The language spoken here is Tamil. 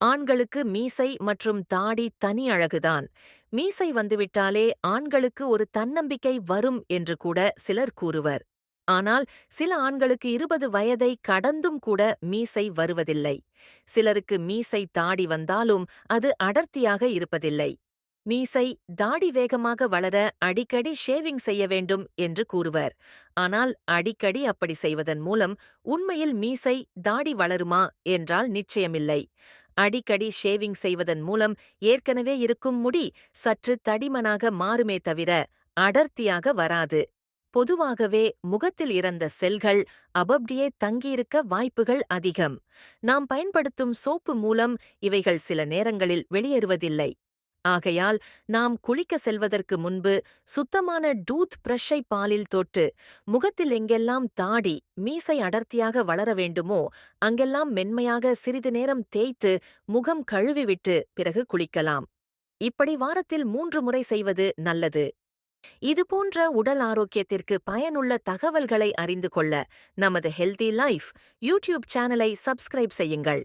ஆண்களுக்கு மீசை மற்றும் தாடி தனி அழகுதான். மீசை வந்துவிட்டாலே ஆண்களுக்கு ஒரு தன்னம்பிக்கை வரும் என்று கூட சிலர் கூறுவர். ஆனால் சில ஆண்களுக்கு இருபது வயதை கடந்தும் கூட மீசை வருவதில்லை. சிலருக்கு மீசை தாடி வந்தாலும் அது அடர்த்தியாக இருப்பதில்லை. மீசை தாடி வேகமாக வளர அடிக்கடி ஷேவிங் செய்ய வேண்டும் என்று கூறுவர். ஆனால் அடிக்கடி அப்படி செய்வதன் மூலம் உண்மையில் மீசை தாடி வளருமா என்றால் நிச்சயமில்லை. அடிக்கடி ஷேவிங் செய்வதன் மூலம் ஏற்கனவே இருக்கும் முடி சற்று தடிமனாக மாறுமே தவிர அடர்த்தியாக வராது. பொதுவாகவே முகத்தில் இறந்த செல்கள் அபப்டியே தங்கியிருக்க வாய்ப்புகள் அதிகம். நாம் பயன்படுத்தும் சோப்பு மூலம் இவைகள் சில நேரங்களில் வெளியேறுவதில்லை. ஆகையால் நாம் குளிக்க செல்வதற்கு முன்பு சுத்தமான டூத் பிரஷை பாலில் தொட்டு முகத்தில் எங்கெல்லாம் தாடி மீசை அடர்த்தியாக வளர வேண்டுமோ அங்கெல்லாம் மென்மையாக சிறிது நேரம் தேய்த்து முகம் கழுவிவிட்டு பிறகு குளிக்கலாம். இப்படி வாரத்தில் மூன்று முறை செய்வது நல்லது. இதுபோன்ற உடல் ஆரோக்கியத்திற்கு பயனுள்ள தகவல்களை அறிந்து கொள்ள நமது ஹெல்தி லைஃப் யூடியூப் சேனலை சப்ஸ்கிரைப் செய்யுங்கள்.